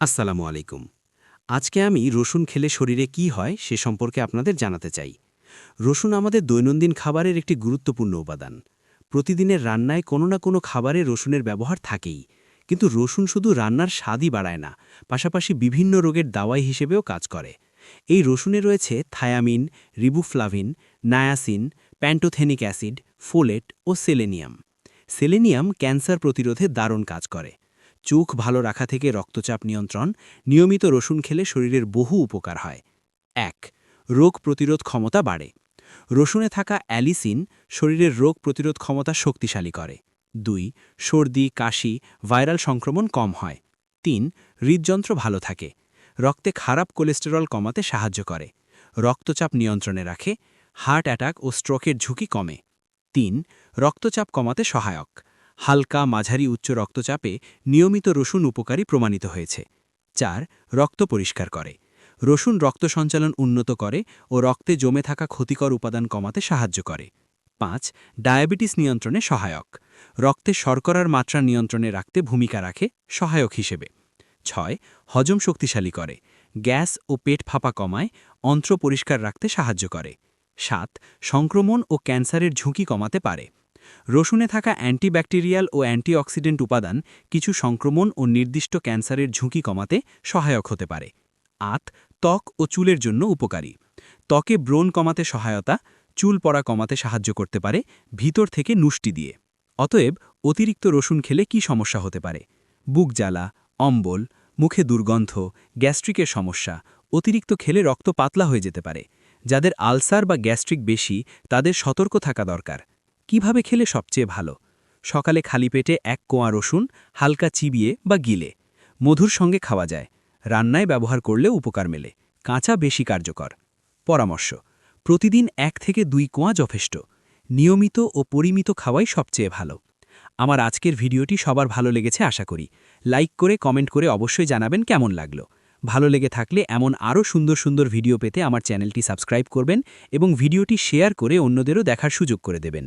আসসালামু আলাইকুম। আজকে আমি রসুন খেলে শরীরে কি হয় সে সম্পর্কে আপনাদের জানাতে চাই। রসুন আমাদের দৈনন্দিন খাবারের একটি গুরুত্বপূর্ণ উপাদান। প্রতিদিনের রান্নায় কোনো না কোনো খাবারে রসুনের ব্যবহার থাকেই, কিন্তু রসুন শুধু রান্নার স্বাদই বাড়ায় না, পাশাপাশি বিভিন্ন রোগের দাওয়াই হিসেবেও কাজ করে। এই রসুনে রয়েছে thiamine, riboflavin, niacin, pantothenic acid, folate ও সেলেনিয়াম। সেলেনিয়াম ক্যান্সার প্রতিরোধে দারুণ কাজ করে। চোখ ভালো রাখা থেকে রক্তচাপ নিয়ন্ত্রণ, নিয়মিত রসুন খেলে শরীরের বহু উপকার হয়। এক, রোগ প্রতিরোধ ক্ষমতা বাড়ে। রসুনে থাকা অ্যালিসিন শরীরের রোগ প্রতিরোধ ক্ষমতা শক্তিশালী করে। দুই, সর্দি, কাশি, ভাইরাল সংক্রমণ কম হয়। তিন, হৃদযন্ত্র ভালো থাকে। রক্তে খারাপ কোলেস্টেরল কমাতে সাহায্য করে। রক্তচাপ নিয়ন্ত্রণে রাখে। হার্ট অ্যাটাক ও স্ট্রোকের ঝুঁকি কমে। তিন, রক্তচাপ কমাতে সহায়ক। হালকা মাঝারি উচ্চ রক্তচাপে নিয়মিত রসুন উপকারী প্রমাণিত হয়েছে। চার, রক্ত পরিষ্কার করে। রসুন রক্ত সঞ্চালন উন্নত করে ও রক্তে জমে থাকা ক্ষতিকর উপাদান কমাতে সাহায্য করে। পাঁচ, ডায়াবেটিস নিয়ন্ত্রণে সহায়ক। রক্তে শর্করার মাত্রা নিয়ন্ত্রণে রাখতে ভূমিকা রাখে সহায়ক হিসেবে। ছয়, হজম শক্তিশালী করে। গ্যাস ও পেট ফাঁপা কমায়, অন্ত্র পরিষ্কার রাখতে সাহায্য করে। সাত, সংক্রমণ ও ক্যান্সারের ঝুঁকি কমাতে পারে। রসুনে থাকা অ্যান্টিব্যাকটেরিয়াল ও অ্যান্টিঅক্সিডেন্ট উপাদান কিছু সংক্রমণ ও নির্দিষ্ট ক্যান্সারের ঝুঁকি কমাতে সহায়ক হতে পারে। আত, ত্বক ও চুলের জন্য উপকারী। ত্বকে ব্রণ কমাতে সহায়তা, চুল পড়া কমাতে সাহায্য করতে পারে, ভিতর থেকে নুষ্টি দিয়ে। অতএব অতিরিক্ত রসুন খেলে কি সমস্যা হতে পারে? বুক জ্বালা, অম্বল, মুখে দুর্গন্ধ, গ্যাস্ট্রিকের সমস্যা, অতিরিক্ত খেলে রক্ত পাতলা হয়ে যেতে পারে। যাদের আলসার বা গ্যাস্ট্রিক বেশি, তাদের সতর্ক থাকা দরকার। কীভাবে খেলে সবচেয়ে ভালো? সকালে খালি পেটে এক কোয়া রসুন, হালকা চিবিয়ে বা গিলে। মধুর সঙ্গে খাওয়া যায়। রান্নায় ব্যবহার করলে উপকার মেলে। কাঁচা বেশি কার্যকর। পরামর্শ, প্রতিদিন এক থেকে দুই কোয়া যথেষ্ট। নিয়মিত ও পরিমিত খাওয়াই সবচেয়ে ভালো। আমার আজকের ভিডিওটি সবার ভালো লেগেছে আশা করি। লাইক করে, কমেন্ট করে অবশ্যই জানাবেন কেমন লাগল। ভালো লেগে থাকলে এমন আরও সুন্দর সুন্দর ভিডিও পেতে আমার চ্যানেলটি সাবস্ক্রাইব করবেন এবং ভিডিওটি শেয়ার করে অন্যদেরও দেখার সুযোগ করে দেবেন।